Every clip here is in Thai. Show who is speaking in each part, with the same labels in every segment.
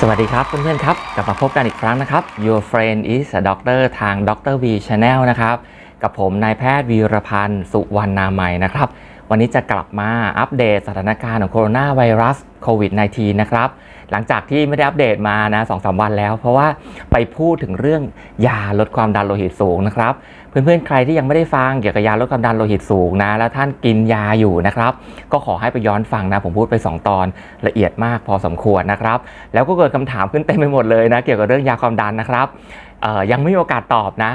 Speaker 1: สวัสดีครับเพื่อนๆครับกลับมาพบกันอีกครั้งนะครับ Your friend is a doctor ทาง Dr. V Channel นะครับ กับผมนายแพทย์วีรพันธ์สุวรรณนามัยนะครับ วันนี้จะกลับมาอัปเดตสถานการณ์ของโคโรนาไวรัสโควิด -19 นะครับ หลังจากที่ไม่ได้อัปเดตมานะสองสวันแล้ว เพราะว่าไปพูดถึงเรื่องยาลดความดันโลหิตสูงนะครับ เพื่อนๆ ใครที่ยังไม่ได้ฟังเกี่ยวกับยาลดความดันโลหิตสูงนะ แล้วท่านกินยาอยู่นะครับ ก็ขอให้ไปย้อนฟังนะ ผมพูดไป 2 ตอนละเอียดมากพอสมควรนะครับ แล้วก็เกิดคำถามขึ้นเต็มไปหมดเลยนะ เกี่ยวกับเรื่องยาความดันนะครับยังไม่มีโอกาสตอบนะ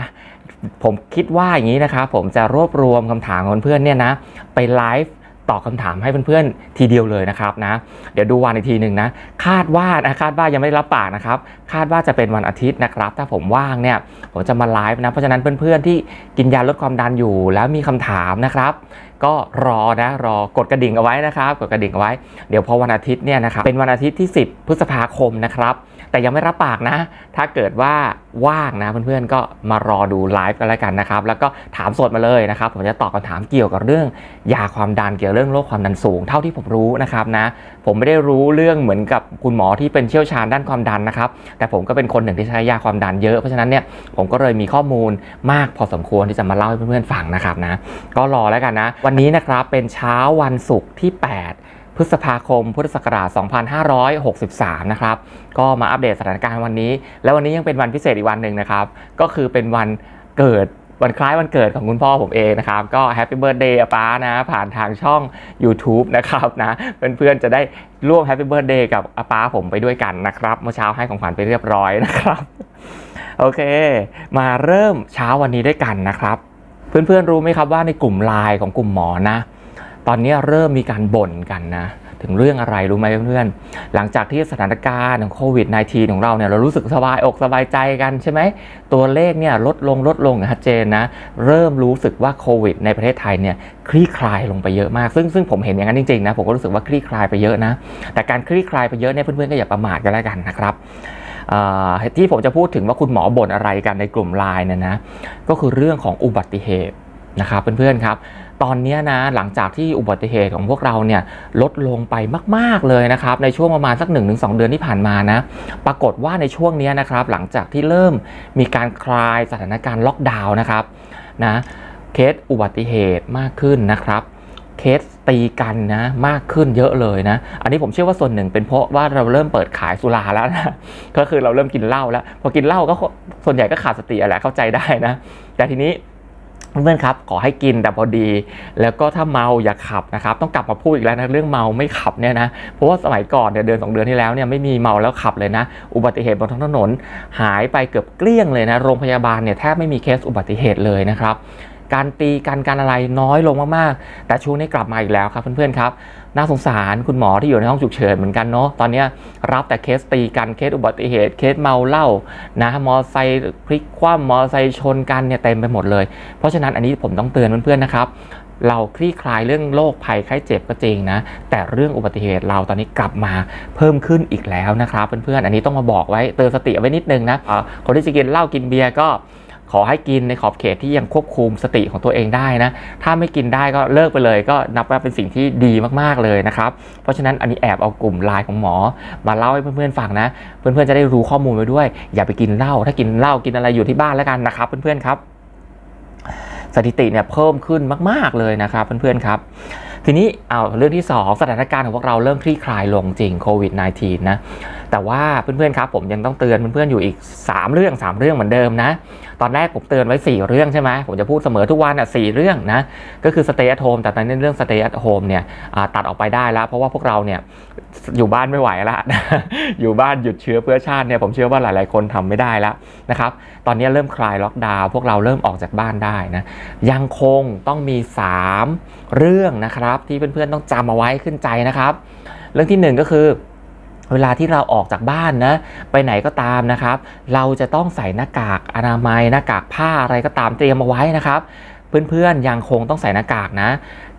Speaker 1: ผมคิดว่าอย่างนี้นะครับผมจะรวบรวมคำถามของเพื่อนๆเนี่ยนะไปไลฟ์ตอบคำถามให้เพื่อนๆ ทีเดียวเลยนะครับนะ เดี๋ยวดูวันอีกทีหนึ่งนะ คาดว่านะคาดว่ายังไม่ได้รับปากนะครับ คาดว่าจะเป็นวันอาทิตย์นะครับ ถ้าผมว่างเนี่ย ผมจะมาไลฟ์นะ เพราะฉะนั้นเพื่อนๆ ที่กินยาลดความดันอยู่ แล้วมีคำถามนะครับ ก็รอนะรอกดกระดิ่งเอาไว้นะครับกดกระดิ่งเอาไว้ เดี๋ยวพอวันอาทิตย์เนี่ยนะครับเป็นวันอาทิตย์ที่ 10 พฤษภาคมนะครับแต่ยังไม่รับปากนะ ถ้าเกิดว่าว่างนะเพื่อนๆก็มารอดูไลฟ์กันแล้วกันนะครับแล้วก็ถามสดมาเลยนะครับผมจะตอบคำถามเกี่ยวกับเรื่องยาความดันเกี่ยวกับเรื่องโรคความดันสูง เท่าที่ผมรู้นะครับนะผมไม่ได้รู้เรื่องเหมือนกับคุณหมอที่เป็นเชี่ยวชาญด้านความดันนะครับ แต่ผมก็เป็นคนหนึ่งที่ใช้ยาความดันเยอะ เพราะฉะนั้นเนี่ยผมก็เลยมีข้อมูลมากพอสมควรที่จะมาเล่าให้เพื่อนๆฟังนะครับนะ ก็รอแล้วกันนะ วันนี้นะครับเป็นเช้าวันศุกร์ที่ 8พฤษภาคม พุทธศักราช 2563 นะครับ ก็มาอัปเดตสถานการณ์วันนี้ แล้ววันนี้ยังเป็นวันพิเศษอีกวันหนึ่งนะครับ ก็คือเป็นวันเกิด วันคล้ายวันเกิดของคุณพ่อผมเองนะครับ ก็แฮปปี้เบิร์ดเดย์ป้านะ ผ่านทางช่อง YouTube นะครับนะเพื่อนๆจะได้ร่วมแฮปปี้เบิร์ดเดย์กับอาป้าผมไปด้วยกันนะครับ เมื่อเช้าให้ของขวัญไปเรียบร้อยนะครับโอเค มาเริ่มเช้าวันนี้ด้วยกันนะครับ เพื่อนๆรู้ไหมครับว่าในกลุ่มไลน์ของกลุ่มหมอนะ ตอนนี้เริ่มมีการบ่นกันนะ ถึงเรื่องอะไรรู้ไหมเพื่อนๆหลังจากที่สถานการณ์ของโควิด -19 ของเราเนี่ยเรารู้สึกสบายอกสบายใจกันใช่ไหมตัวเลขเนี่ยลดลงลดลงชัดเจนนะ เริ่มรู้สึกว่าโควิด ในประเทศไทยเนี่ยคลี่คลายลงไปเยอะมาก ซึ่งซึ่งผมเห็นอย่างนั้นจริงๆนะผมก็รู้สึกว่าคลี่คลายไปเยอะนะ แต่การคลี่คลายไปเยอะเนี่ยเพื่อนๆก็อย่าประมาทกันแล้วกันนะครับที่ผมจะพูดถึงว่าคุณหมอบ่นอะไรกันในกลุ่มไลน์เนี่ยนะก็คือเรื่องของอุบัติเหตุนะครับเพื่อนๆครับ ตอนนี้นะหลังจากที่อุบัติเหตุของพวกเราเนี่ยลดลงไปมาก ๆเลยนะครับในช่วงประมาณสัก 1-2 เดือนที่ผ่านมานะปรากฏว่าในช่วงนี้นะครับหลังจากที่เริ่มมีการคลายสถานการณ์ล็อกดาวน์นะครับนะเคสอุบัติเหตุมากขึ้นนะครับเคสตีกันนะมากขึ้นเยอะเลยนะ อันนี้ผมเชื่อว่าส่วนหนึ่งเป็นเพราะว่าเราเริ่มเปิดขายสุราแล้วนะ ก็คือเราเริ่มกินเหล้าแล้ว พอกินเหล้าก็ส่วนใหญ่ก็ขาดสติอะไรเข้าใจได้นะ แต่ทีนี้ เพื่อนครับขอให้กินแต่พอดี แล้วก็ถ้าเมาอย่าขับนะครับต้องกลับมาพูดอีกแล้วนะเรื่องเมาไม่ขับเนี่ยนะเพราะว่าสมัยก่อนเนี่ยเดือนสองเดือนที่แล้วเนี่ยไม่มีเมาแล้วขับเลยนะ อุบัติเหตุบนท้องถนนหายไปเกือบเกลี้ยงเลยนะโรงพยาบาลเนี่ยแทบไม่มีเคสอุบัติเหตุเลยนะครับ การตีกันการอะไรน้อยลงมากๆ แต่ช่วงนี้กลับมาอีกแล้วครับเพื่อนๆครับน่าสงสารคุณหมอที่อยู่ในห้องฉุกเฉินเหมือนกันเนาะตอนนี้รับแต่เคสตีกันเคสอุบัติเหตุเคสเมาเหล้านะมอไซค์พลิกคว่ำมอไซค์ชนกันเนี่ยเต็มไปหมดเลย เพราะฉะนั้นอันนี้ผมต้องเตือนเพื่อนๆนะครับเราคลี่คลายเรื่องโรคภัยไข้เจ็บก็จริงนะ แต่เรื่องอุบัติเหตุเราตอนนี้กลับมาเพิ่มขึ้นอีกแล้วนะครับเพื่อนๆอันนี้ต้องมาบอกไว้เตือนสติเอาไว้นิดนึงนะอ่าคนที่จะกินเหล้ากินเบียร์ก็ ขอให้กินในขอบเขตที่ยังควบคุมสติของตัวเองได้นะ ถ้าไม่กินได้ก็เลิกไปเลย ก็นับว่าเป็นสิ่งที่ดีมากๆเลยนะครับ เพราะฉะนั้นอันนี้แอบเอากลุ่มไลน์ของหมอ มาเล่าให้เพื่อนๆฟังนะ เพื่อนๆจะได้รู้ข้อมูลไว้ด้วย อย่าไปกินเหล้า ถ้ากินเหล้ากินอะไรอยู่ที่บ้านแล้วกันนะครับ เพื่อนๆครับ สถิติเนี่ยเพิ่มขึ้นมาก ๆเลยนะครับ เพื่อนๆครับทีนี้เอาเรื่องที่ 2 สถานการณ์ของพวกเราเริ่มคลี่คลายลงจริงโควิด -19 นะ แต่ว่าเพื่อนๆครับผมยังต้องเตือนเพื่อนๆอยู่อีก 3 เรื่อง 3 เรื่องเหมือนเดิมนะ ตอนแรกผมเตือนไว้ 4 เรื่องใช่ไหมผมจะพูดเสมอทุกวันอะสเรื่องนะ ก็คือ stay at home แต่ตอนนี้เรื่อง stay at home เนี่ยตัดออกไปได้แล้ว เพราะว่าพวกเราเนี่ยอยู่บ้านไม่ไหวแล้วอยู่บ้านหยุดเชื้อเพื่อชาติเนี่ยผมเชื่อว่าหลายๆ คนทำไม่ได้แล้วนะครับตอนนี้เริ่มคลายล็อกดาวน์พวกเราเริ่มออกจากบ้านได้นะยังคงต้องมี 3 เรื่องนะครับที่เพื่อนๆต้องจำเอาไว้ขึ้นใจนะครับ เรื่องที่ 1 ก็คือ เวลาที่เราออกจากบ้านนะไปไหนก็ตามนะครับ เราจะต้องใส่หน้ากากอนามัยหน้ากากผ้าอะไรก็ตามเตรียมเอาไว้นะครับเพื่อนๆยังคงต้องใส่หน้ากากนะ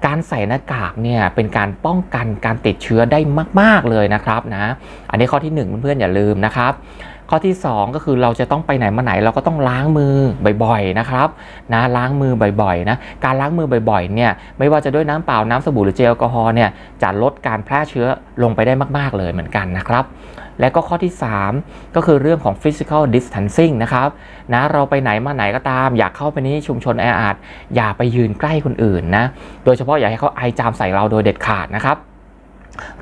Speaker 1: การใส่หน้ากากเนี่ยเป็นการป้องกันการติดเชื้อได้มาก ๆเลยนะครับนะ อันนี้ข้อที่หนึ่งเพื่อนๆอย่าลืมนะครับ ข้อที่ 2 ก็คือเราจะต้องไปไหนมาไหนเราก็ต้องล้างมือบ่อยๆนะครับนะล้างมือบ่อยๆนะการล้างมือบ่อยๆเนี่ยไม่ว่าจะด้วยน้ำเปล่าน้ำสบู่หรือเจลแอลกอฮอล์เนี่ยจะลดการแพร่เชื้อลงไปได้มากๆเลยเหมือนกันนะครับและก็ข้อที่ 3 ก็คือเรื่องของ physical distancing นะครับนะเราไปไหนมาไหนก็ตาม อยากเข้าไปในชุมชนแออัดอย่าไปยืนใกล้คนอื่นนะโดยเฉพาะอย่าให้เขาไอจามใส่เราโดยเด็ดขาดนะครับ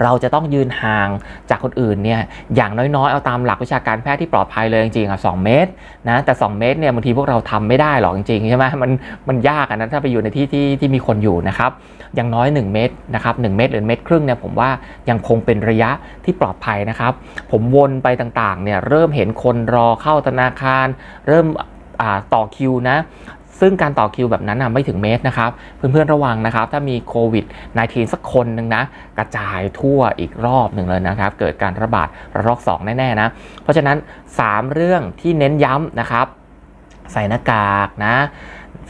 Speaker 1: เราจะต้องยืนห่างจากคนอื่นเนี่ยอย่างน้อยๆ เอาตามหลักวิชาการแพทย์ที่ปลอดภัยเลยจริงๆอะสเมตรนะแต่ 2 เมตรเนี่ยบางทีพวกเราทำไม่ได้หรอกจริงๆใช่ไหมมันมันยากนะถ้าไปอยู่ในที่ที่ที่มีคนอยู่นะครับอย่างน้อย 1 เมตรนะครับ1เมตรหรือเมตรครึ่งเนี่ยผมว่ายังคงเป็นระยะที่ปลอดภัยนะครับผมวนไปต่างๆเนี่ยเริ่มเห็นคนรอเข้าธนาคาร เริ่มต่อคิวนะ ซึ่งการต่อคิวแบบนั้นนะไม่ถึงเมตรนะครับ เพื่อนๆระวังนะครับ ถ้ามีโควิด -19 สักคนหนึ่งนะ กระจายทั่วอีกรอบหนึ่งเลยนะครับ เกิดการระบาดระลอก 2 แน่ๆนะ เพราะฉะนั้น 3 เรื่องที่เน้นย้ำนะครับ ใส่หน้ากากนะ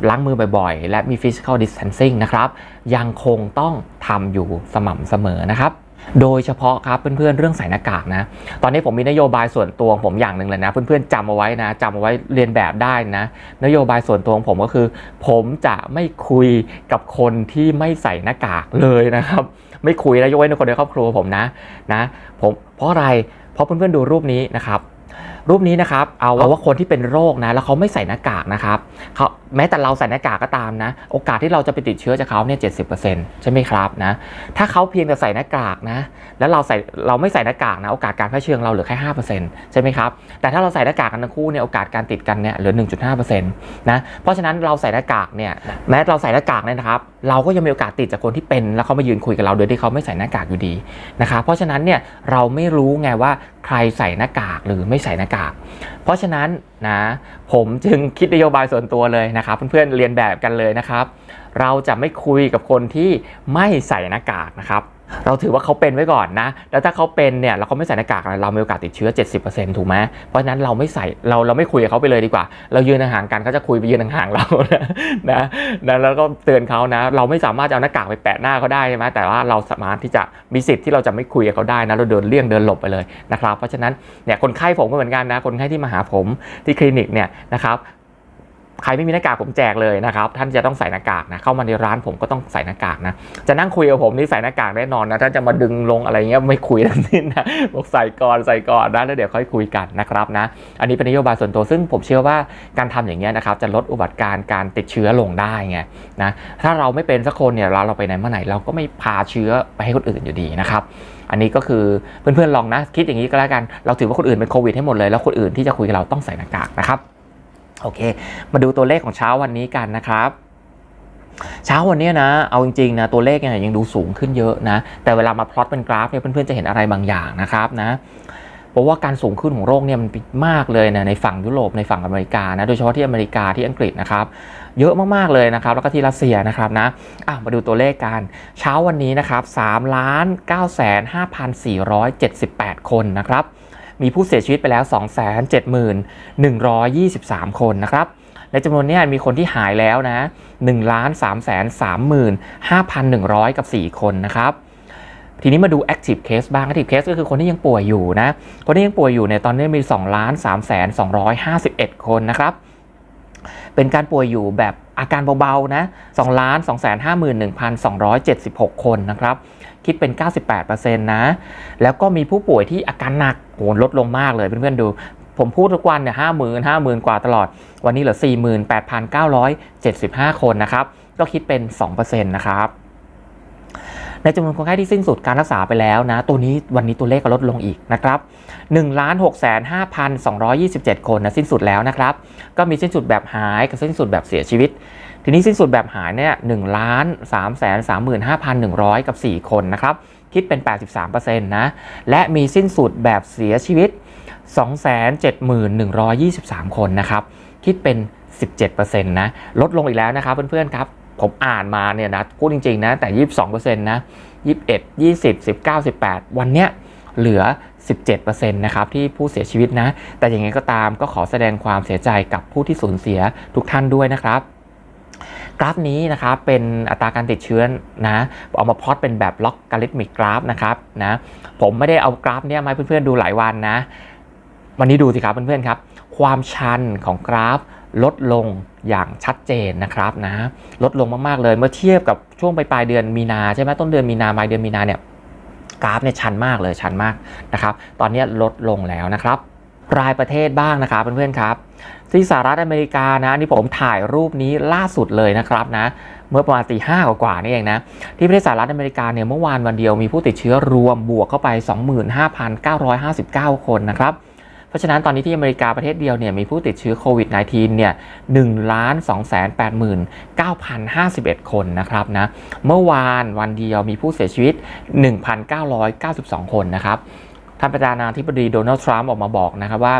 Speaker 1: ล้างมือบ่อยๆ และมี physical distancing นะครับ ยังคงต้องทำอยู่สม่ำเสมอนะครับ โดยเฉพาะครับเพื่อนๆเรื่องใส่หน้ากากนะ ตอนนี้ผมมีนโยบายส่วนตัวของผมอย่างหนึ่งเลยนะ เพื่อนๆจำเอาไว้นะจำเอาไว้เรียนแบบได้นะ นโยบายส่วนตัวของผมก็คือ ผมจะไม่คุยกับคนที่ไม่ใส่หน้ากากเลยนะครับ ไม่คุยนะยกเว้นคนในครอบครัวผมนะนะผมเพราะอะไรเพราะเพื่อนๆดูรูปนี้นะครับ รูปนี้นะครับเอาว่าคนที่เป็นโรคนะแล้วเขาไม่ใส่หน้ากากนะครับเขาแม้แต่เราใส่หน้ากากก็ตามนะ โอกาสที่เราจะไปติดเชื้อจากเขาเนี่ยเจ็ใช่ไหมครับนะถ้าเขาเพียงแต่ใส่หน้ากากนะ แล้วเราใส่เราไม่ใส่หน้ากากนะ โอกาสการแพร่เชื้อของเราเหลือแค่ห้าเปอร์เซ็นต์ใช่ไหมครับแต่ถ้าเราใส่หน้ากากกันทั้งคู่เนี่ยโอกาสการติดกันเนี่ยเหลือ1.5%นะเพราะฉะนั้นเราใส่หน้ากากเนี่ยแม้เราใส่หน้ากากเนี่ยนะครับเราก็ยังมีโอกาสติดจากคนที่เป็น แล้วเขามายืนคุยกับเราโดยที่เขาไม่ใส่หน้ากากอยู่ดีนะครับเพราะฉะนั้นเนี่ยเราไม่รู้ไงว่าใครใส่หน้ากากหรือไม่ใส่หน้ากาก เพราะฉะนั้นนะผมจึงคิดนโยบายส่วนตัวเลยนะครับ เพื่อนๆเรียนแบบกันเลยนะครับ เราจะไม่คุยกับคนที่ไม่ใส่หน้ากากนะครับ เราถือว่าเขาเป็นไว้ก่อนนะ แล้วถ้าเขาเป็นเนี่ยเราเขาไม่ใส่หน้ากากเรามีโอกาสติดเชื้อ 70%ถูกไหมเพราะฉะนั้นเราไม่ใส่เราเราไม่คุยกับเขาไปเลยดีกว่า เรายืนห่างกันเขาจะคุยไปยืนห่างเรานะนะนะแล้วก็เตือนเขานะ เราไม่สามารถจะเอาหน้ากากไปแปะหน้าเขาได้ใช่ไหมแต่ว่าเราสามารถที่จะมีสิทธิ์ที่เราจะไม่คุยกับเขาได้นะเราเดินเลี่ยงเดินหลบไปเลยนะครับเพราะฉะนั้นเนี่ยคนไข้ผมก็เหมือนกันนะคนไข้ที่มาหาผมที่คลินิกเนี่ยนะครับ ใครไม่มีหน้ากากผมแจกเลยนะครับ ท่านจะต้องใส่หน้ากากนะ เข้ามาในร้านผมก็ต้องใส่หน้ากากนะ จะนั่งคุยกับผมนี่ใส่หน้ากากแน่นอนนะ ถ้าจะมาดึงลงอะไรเงี้ยไม่คุยทั้งสิ้นนะบอกใส่ก่อนใส่ก่อนนะแล้วเดี๋ยวค่อยคุยกันนะครับนะ อันนี้เป็นนโยบายส่วนตัวซึ่งผมเชื่อว่าการทำอย่างเงี้ยนะครับจะลดอุบัติการการติดเชื้อลงได้ไงนะ ถ้าเราไม่เป็นสักคนเนี่ยเราเราไปไหนมาไหน เราก็ไม่พาเชื้อไปให้คนอื่นอยู่ดีนะครับอันนี้ก็คือเพื่อนๆลองนะคิดอย่างนี้ก็แล้วกัน เราถือว่าคนอื่นเป็นโควิดให้หมดเลย แล้วคนอื่นที่จะคุยกับเราต้องใส่หน้ากากนะครับ โอเค มาดูตัวเลขของเช้าวันนี้กันนะครับเช้าวันนี้นะ เอาจริงๆนะตัวเลขเนี่ยยังดูสูงขึ้นเยอะนะ แต่เวลามาพลอตเป็นกราฟเนี่ยเพื่อนๆจะเห็นอะไรบางอย่างนะครับนะ เพราะว่าการสูงขึ้นของโรคเนี่ยมันมากเลยนะในฝั่งยุโรปในฝั่งอเมริกานะโดยเฉพาะที่อเมริกาที่อังกฤษนะครับ เยอะมากๆเลยนะครับ แล้วก็ที่รัสเซียนะครับนะอะมาดูตัวเลขกันเช้าวันนี้นะครับ3ล้าน9แสน5,478คนนะครับ มีผู้เสียชีวิตไปแล้ว 271,123 คนนะครับ ในจำนวนนี้มีคนที่หายแล้วนะ1ล้าน3แสน35,100 กับ 4 คนนะครับทีนี้มาดู active case บ้าง active case ก็คือคนที่ยังป่วยอยู่นะ คนที่ยังป่วยอยู่เนี่ยตอนนี้มี2ล้าน3แสน251 คนนะครับ เป็นการป่วยอยู่แบบอาการเบาๆนะ2ล้าน2แสน51,276 คนนะครับ คิดเป็น 98%นะ แล้วก็มีผู้ป่วยที่อาการหนัก โหลดลงมากเลยเพื่อนๆดู ผมพูดทุกวันเนี่ยห้าหมื่นห้าหมื่นกว่าตลอด วันนี้เหลือ 48,975 คนนะครับ ก็คิดเป็น 2%นะครับในจำนวนคนไข้ที่สิ้นสุดการรักษาไปแล้วนะ ตัวนี้วันนี้ตัวเลขก็ลดลงอีกนะครับ1ล้าน6แสน5,227 คนนะสิ้นสุดแล้วนะครับ ก็มีสิ้นสุดแบบหายกับสิ้นสุดแบบเสียชีวิต ทีนี้สิ้นสุดแบบหายเนี่ย1ล้าน3แสน35,100กับ4คนนะครับ คิดเป็น 83%นะ และมีสิ้นสุดแบบเสียชีวิต 271,123 คนนะครับ คิดเป็น 17%นะ ลดลงอีกแล้วนะครับเพื่อนๆครับ ผมอ่านมาเนี่ยนะพูดจริงๆนะ แต่ 22%นะ 21 20 19 18 วันเนี้ยเหลือ 17%นะครับที่ผู้เสียชีวิตนะ แต่อย่างไงก็ตามก็ขอแสดงความเสียใจกับผู้ที่สูญเสียทุกท่านด้วยนะครับ กราฟนี้นะครับเป็นอัตราการติดเชื้อนะเอามาพลอตเป็นแบบล็อกการิทมิกกราฟนะครับนะผมไม่ได้เอากราฟเนี้ยมาให้เพื่อนๆดูหลายวันนะ วันนี้ดูสิครับเพื่อนๆครับ ความชันของกราฟลดลงอย่างชัดเจนนะครับนะลดลงมากๆเลยเมื่อเทียบกับช่วงปลายเดือนมีนาใช่ไหมต้นเดือนมีนาปลายเดือนมีนาเนี่ยกราฟเนี่ยชันมากเลยชันมากนะครับ ตอนนี้ลดลงแล้วนะครับ รายประเทศบ้างนะครับเพื่อนๆครับ ที่สหรัฐอเมริกานะนี่ผมถ่ายรูปนี้ล่าสุดเลยนะครับนะเมื่อประมาณตีห้ากว่านี่เองนะที่ประเทศสหรัฐอเมริกาเนี่ยเมื่อวานวันเดียวมีผู้ติดเชื้อรวมบวกเข้าไป 25,959 คนนะครับเพราะฉะนั้นตอนนี้ที่อเมริกาประเทศเดียวเนี่ยมีผู้ติดเชื้อโควิด -19 เนี่ย1ล้าน2 8 9,051คนนะครับนะ เมื่อวานวันเดียวมีผู้เสียชีวิต 1,992 คนนะครับ ท่านประธานาธิบดีโดนัลด์ทรัมป์ออกมาบอกนะครับว่า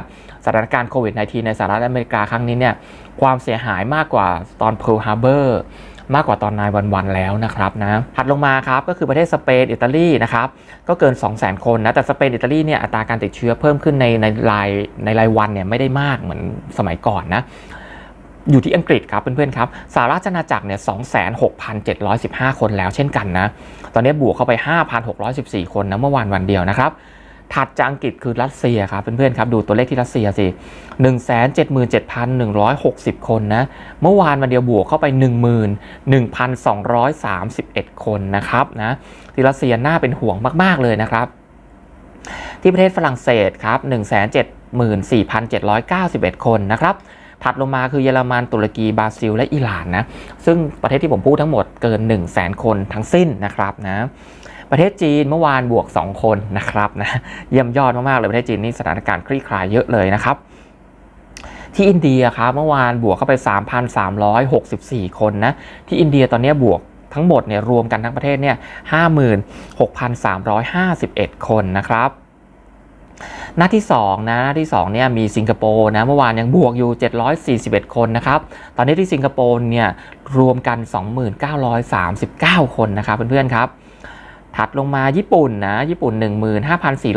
Speaker 1: สถานการณ์โควิด -19 ในสหรัฐอเมริกาครั้งนี้เนี่ยความเสียหายมากกว่าตอนเพิร์ลฮาร์เบอร์มากกว่าตอนนายวันวันแล้วนะครับนะถัดลงมาครับก็คือประเทศสเปนอิตาลีนะครับก็เกิน 200,000 คนนะแต่สเปนอิตาลีเนี่ยอัตราการติดเชื้อเพิ่มขึ้นในในรายในรายวันเนี่ยไม่ได้มากเหมือนสมัยก่อนนะอยู่ที่อังกฤษครับเพื่อนๆครับสหราชอาณาจักรเนี่ย26,715 คนแล้วเช่นกันนะ ตอนนี้บวกเข้าไป 5,614 คนนะเมื่อวานวันเดียวนะครับ ถัดจากอังกฤษคือรัสเซียครับเพื่อนๆครับดูตัวเลขที่รัสเซียสิ 177,160 คนนะ เมื่อวานวันเดียวบวกเข้าไป 11,231 คนนะครับนะที่รัสเซียน่าเป็นห่วงมาก ๆ เลยนะครับ ที่ประเทศฝรั่งเศสครับ 174,791 คนนะครับถัดลงมาคือเยอรมันตุรกีบราซิล และอิหร่านนะซึ่งประเทศที่ผมพูดทั้งหมดเกิน 1 0 0 0 0แคนทั้งสิ้นนะครับนะ ประเทศจีนเมื่อวานบวก 2 คนนะครับนะเยี่ยมยอดมากๆเลยประเทศจีนนี่สถานการณ์คลี่คลายเยอะเลยนะครับที่อินเดียครับเมื่อวานบวกเข้าไป 3,364 คนนะที่อินเดียตอนนี้บวกทั้งหมดเนี่ยรวมกันทั้งประเทศเนี่ย56,351 คนนะครับหน้าที่2นะหน้าที่2เนี่ยมีสิงคโปร์นะเมื่อวานยังบวกอยู่ 741 คนนะครับตอนนี้ที่สิงคโปร์เนี่ยรวมกัน 2939 คนนะครับเพื่อนๆครับ ถัดลงมาญี่ปุ่นนะญี่ปุ่น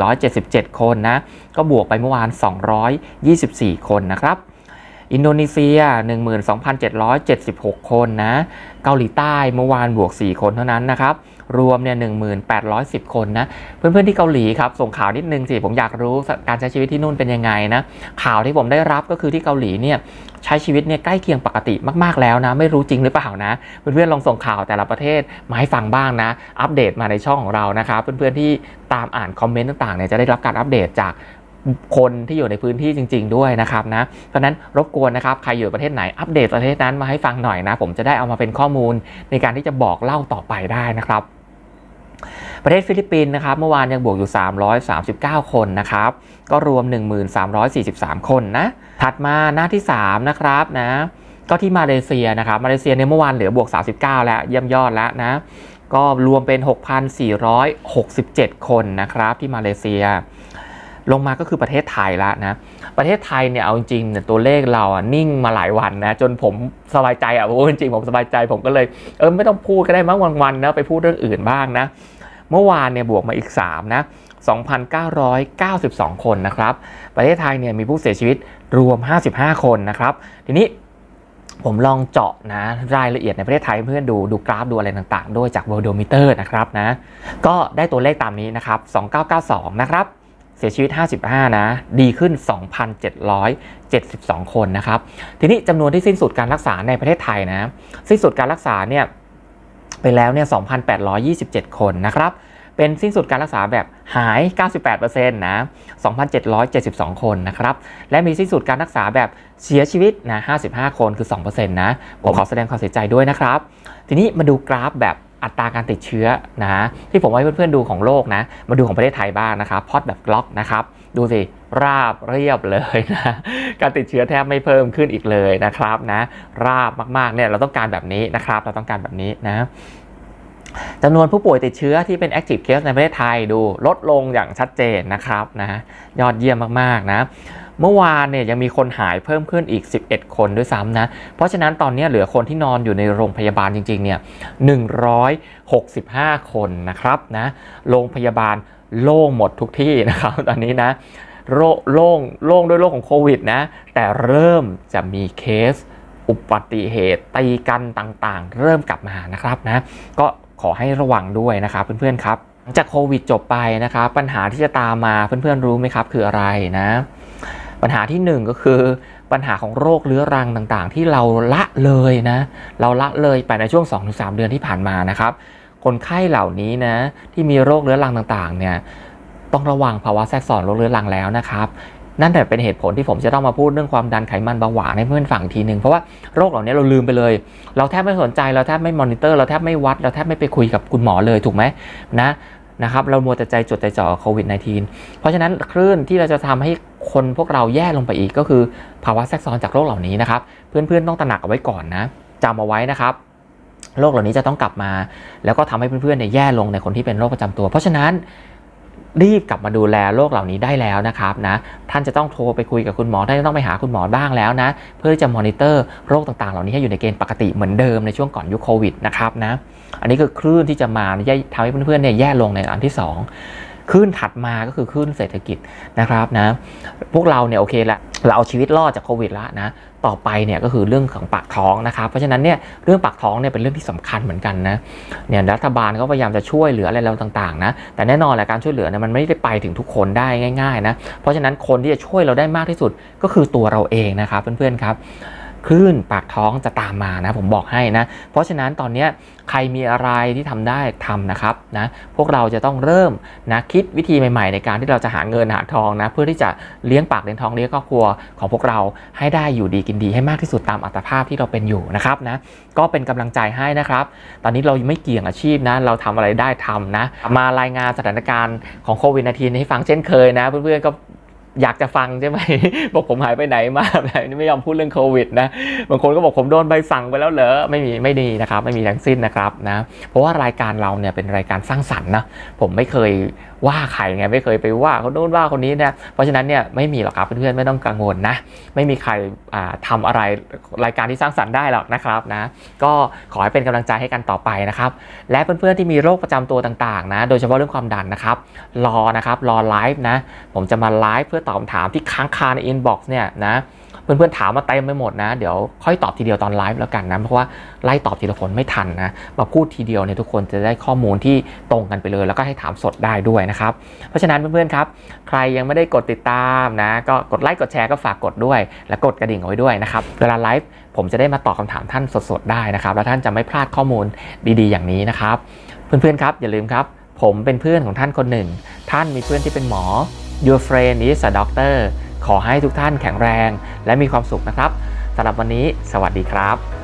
Speaker 1: 15,477 คนนะ ก็บวกไปเมื่อวาน 224 คนนะครับ อินโดนีเซีย 12,776 คนนะ เกาหลีใต้เมื่อวานบวก 4 คนเท่านั้นนะครับ รวมเนี่ย1,810 คนนะเพื่อนๆที่เกาหลีครับส่งข่าวนิดนึงสิผมอยากรู้การใช้ชีวิตที่นู่นเป็นยังไงนะข่าวที่ผมได้รับก็คือที่เกาหลีเนี่ยใช้ชีวิตเนี่ยใกล้เคียงปกติมากๆแล้วนะ ไม่รู้จริงหรือเปล่านะ เพื่อนๆลองส่งข่าวแต่ละประเทศมาให้ฟังบ้างนะ อัปเดตมาในช่องของเรานะครับเพื่อนๆที่ตามอ่านคอมเมนต์ต่างๆเนี่ยจะได้รับการอัปเดตจาก คนที่อยู่ในพื้นที่จริง ๆ ด้วยนะครับนะเพราะนั้นรบกวนนะครับใครอยู่ประเทศไหนอัปเดตประเทศนั้นมาให้ฟังหน่อยนะ ผมจะได้เอามาเป็นข้อมูลในการที่จะบอกเล่าต่อไปได้นะครับประเทศฟิลิปปินส์นะครับเมื่อวานยังบวกอยู่ 339 คนนะครับ ก็รวม 1343 คนนะ ถัดมาหน้าที่ 3 นะครับนะ ก็ที่มาเลเซียนะครับ มาเลเซียเนี่ยเมื่อวานเหลือบวก 39 แล้วเยี่ยมยอดแล้วนะ ก็รวมเป็น 6,467 คนนะครับที่มาเลเซีย ลงมาก็คือประเทศไทยละนะ ประเทศไทยเนี่ยเอาจริงเนี่ยตัวเลขเราอะนิ่งมาหลายวันนะจนผมสบายใจอะโอ้จริงผมสบายใจผมก็เลยเออไม่ต้องพูดก็ได้มั้งวันๆนะไปพูดเรื่องอื่นบ้างนะ เมื่อวานเนี่ยบวกมาอีก3นะ2,992 คนนะครับ ประเทศไทยเนี่ยมีผู้เสียชีวิตรวม 55 คนนะครับ ทีนี้ผมลองเจาะนะรายละเอียดในประเทศไทยเพื่อนดูดูกราฟดูอะไรต่างๆ ด้วยจาก World Meter นะครับนะ ก็ได้ตัวเลขตามนี้นะครับ 2992 นะครับ สียชีวิต 55 นะ ดีขึ้น 2,772 คนนะครับ ทีนี้จำนวนที่สิ้นสุดการรักษาในประเทศไทยนะ สิ้นสุดการรักษาเนี่ยไปแล้วเนี่ย 2,827 คนนะครับ เป็นสิ้นสุดการรักษาแบบหาย 98%นะ 2,772 คนนะครับ และมีสิ้นสุดการรักษาแบบเสียชีวิตนะ 55 คนคือ 2%นะ ผมขอแสดงความเสียใจด้วยนะครับ ทีนี้มาดูกราฟแบบ อัตราการติดเชื้อนะที่ผมให้เพื่อนๆดูของโลกนะ มาดูของประเทศไทยบ้างนะครับพอดแบบกล็อกนะครับดูสิราบเรียบเลยนะการติดเชื้อแทบไม่เพิ่มขึ้นอีกเลยนะครับนะราบมากๆเนี่ยเราต้องการแบบนี้นะครับ เราต้องการแบบนี้นะจำนวนผู้ป่วยติดเชื้อที่เป็น active case ในประเทศไทยดูลดลงอย่างชัดเจนนะครับนะยอดเยี่ยมมากๆนะ เมื่อวานเนี่ยยังมีคนหายเพิ่มขึ้นอีก 11 คนด้วยซ้ำนะ เพราะฉะนั้นตอนนี้เหลือคนที่นอนอยู่ในโรงพยาบาลจริงๆเนี่ย165 คนนะครับนะโรงพยาบาลโล่งหมดทุกที่นะครับตอนนี้นะโล่โล่งโล่งด้วยโรคของโควิดนะ แต่เริ่มจะมีเคสอุบัติเหตุตีกันต่างๆ เริ่มกลับมานะครับนะ ก็ขอให้ระวังด้วยนะครับเพื่อนๆครับหลังจากโควิดจบไปนะครับ ปัญหาที่จะตามมาเพื่อนๆรู้ไหมครับ คืออะไรนะ ปัญหาที่หนึ่งก็คือปัญหาของโรคเรื้อรังต่างๆ ที่เราละเลยนะ เราละเลยไปในช่วง 2-3 เดือนที่ผ่านมานะครับ คนไข้เหล่านี้นะที่มีโรคเรื้อรังต่างๆ เนี่ยต้องระวังภาวะแทรกซ้อนโรคเรื้อรังแล้วนะครับนั่นแหละเป็นเหตุผลที่ผมจะต้องมาพูดเรื่องความดันไขมันเบาหวานให้เพื่อนฟังทีหนึ่งเพราะว่าโรคเหล่านี้เราลืมไปเลย เราแทบไม่สนใจเราแทบไม่มอนิเตอร์ เราแทบไม่วัด เราแทบไม่ไปคุยกับคุณหมอเลยถูกไหมนะ นะครับเรามัวแต่ใจจดใจจ่อโควิด -19 เพราะฉะนั้นคลื่นที่เราจะทำให้คนพวกเราแย่ลงไปอีกก็คือภาวะแทรกซ้อนจากโรคเหล่านี้นะครับ เพื่อนๆต้องตระหนักเอาไว้ก่อนนะจำเอาไว้นะครับโรคเหล่านี้จะต้องกลับมา แล้วก็ทำให้เพื่อนๆเนี่ยแย่ลงในคนที่เป็นโรคประจำตัว เพราะฉะนั้น รีบกลับมาดูแลโรคเหล่านี้ได้แล้วนะครับนะท่านจะต้องโทรไปคุยกับคุณหมอท่านจะต้องไปหาคุณหมอบ้างแล้วนะเพื่อที่จะมอนิเตอร์โรคต่างๆ เหล่านี้ให้อยู่ในเกณฑ์ปกติเหมือนเดิมในช่วงก่อนยุคโควิดนะครับนะอันนี้คือคลื่นที่จะมาเนี่ยทำให้เพื่อนๆเนี่ยแย่ลงในอันที่สองคลื่นถัดมาก็คือคลื่นเศรษฐกิจนะครับนะพวกเราเนี่ยโอเคละเราเอาชีวิตรอดจากโควิดแล้วนะ ต่อไปเนี่ยก็คือเรื่องของปากท้องนะครับ เพราะฉะนั้นเนี่ยเรื่องปากท้องเนี่ยเป็นเรื่องที่สำคัญเหมือนกันนะเนี่ยรัฐบาลก็พยายามจะช่วยเหลืออะไรเราต่างๆนะแต่แน่นอนแหละการช่วยเหลือเนี่ยมันไม่ได้ไปถึงทุกคนได้ง่ายๆนะเพราะฉะนั้นคนที่จะช่วยเราได้มากที่สุดก็คือตัวเราเองนะครับเพื่อนๆครับ คลื่นปากท้องจะตามมานะผมบอกให้นะ เพราะฉะนั้นตอนนี้ใครมีอะไรที่ทำได้ทำนะครับนะพวกเราจะต้องเริ่มนะคิดวิธีใหม่ๆ ในการที่เราจะหาเงินหาทองนะเพื่อที่จะเลี้ยงปากเลี้ยงท้องเลี้ยงครอบครัวของพวกเราให้ได้อยู่ดีกินดีให้มากที่สุดตามอัตภาพที่เราเป็นอยู่นะครับนะก็เป็นกำลังใจให้นะครับ ตอนนี้เราไม่เกี่ยงอาชีพนะเราทำอะไรได้ทำนะมารายงานสถานการณ์ของโควิด -19 ให้ฟังเช่นเคยนะเพื่อนๆก็ อยากจะฟังใช่ไหม บอกผมหายไปไหนมาแบบนี้ไม่ยอมพูดเรื่องโควิดนะ บางคนก็บอกผมโดนใบสั่งไปแล้วเหรอ ไม่มีไม่ดีนะครับ ไม่มีทั้งสิ้นนะครับนะ เพราะว่ารายการเราเนี่ยเป็นรายการสร้างสรรค์นะ ผมไม่เคยว่าใครไง ไม่เคยไปว่าคนโน้นว่าคนนี้นะ เพราะฉะนั้นเนี่ยไม่มีหรอกครับเพื่อนๆไม่ต้องกังวลนะ ไม่มีใครอ่าทำอะไรรายการที่สร้างสรรค์ได้หรอกนะครับนะ ก็ขอให้เป็นกำลังใจให้กันต่อไปนะครับ และเพื่อนๆที่มีโรคประจำตัวต่างๆนะ โดยเฉพาะเรื่องความดันนะครับ รอนะครับ รอไลฟ์นะ ผมจะมาไลฟ์เพื่อตอบคำถามที่ค้างคาในอินบ็อกซ์เนี่ยนะเพื่อนๆถามมาเต็มไปหมดนะ เดี๋ยวค่อยตอบทีเดียวตอนไลฟ์แล้วกันนะ เพราะว่าไล่ตอบทีละคนไม่ทันนะ มาพูดทีเดียวเนี่ยทุกคนจะได้ข้อมูลที่ตรงกันไปเลย แล้วก็ให้ถามสดได้ด้วยนะครับ เพราะฉะนั้นเพื่อนๆครับ ใครยังไม่ได้กดติดตามนะ ก็กดไลค์กดแชร์ก็ฝากกดด้วย และกดกระดิ่งเอาไว้ด้วยนะครับเวลาไลฟ์ผมจะได้มาตอบคำถามท่านสดๆได้นะครับ แล้วท่านจะไม่พลาดข้อมูลดีๆ อย่างนี้นะครับ เพื่อนๆครับอย่าลืมครับ ผมเป็นเพื่อนของท่านคนหนึ่ง ท่านมีเพื่อนที่เป็นหมอ Your friend is a doctor ขอให้ทุกท่านแข็งแรง และมีความสุขนะครับสำหรับวันนี้ สวัสดีครับ